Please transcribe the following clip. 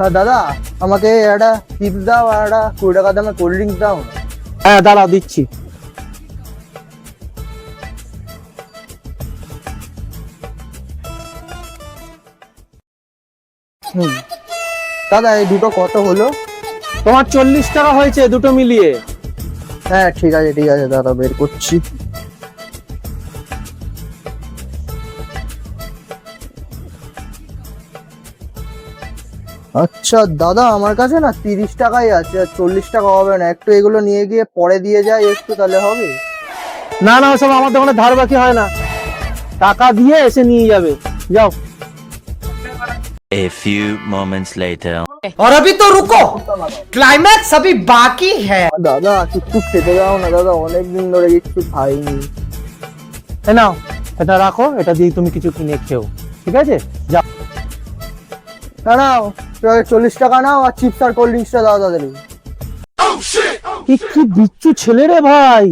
হ্যাঁ দাদা আমাকে একটা টিপস দাও আর একটা কুড়ি টাকা দামে কোল্ড ড্রিঙ্কস দাও। হ্যাঁ দাঁড়াও দিচ্ছি। হুম। দাদা এই দুটো কত হলো? তোমার চল্লিশ টাকা হয়েছে দুটো মিলিয়ে। হ্যাঁ ঠিক আছে ঠিক আছে দাদা বের করছি। আচ্ছা দাদা আমার কাছে না তিরিশ টাকাই আছে আর চল্লিশ টাকা হবে না একটু এগুলো নিয়ে গিয়ে পরে দিয়ে যাই একটু তাহলে হবে না না ওসব আমার দোকানে ধার বাকি হয় না টাকা দিয়ে এসে নিয়ে যাবে যাও A few moments later. और अभी तो रुको क्लाइमैक्स अभी बाकी है দাদা একটু খেতে দাও না দাদা অনেকদিন ধরে কিছু খাইনি এ নাও এটা রাখো এটা দিয়ে তুমি কিছু কিনে খেও ঠিক আছে যাও না নাও চল্লিশ টাকা নাও আর চিপস আর কোল্ড ড্রিঙ্কসটা দাও কি কি বিচ্ছু ছেলে রে ভাই।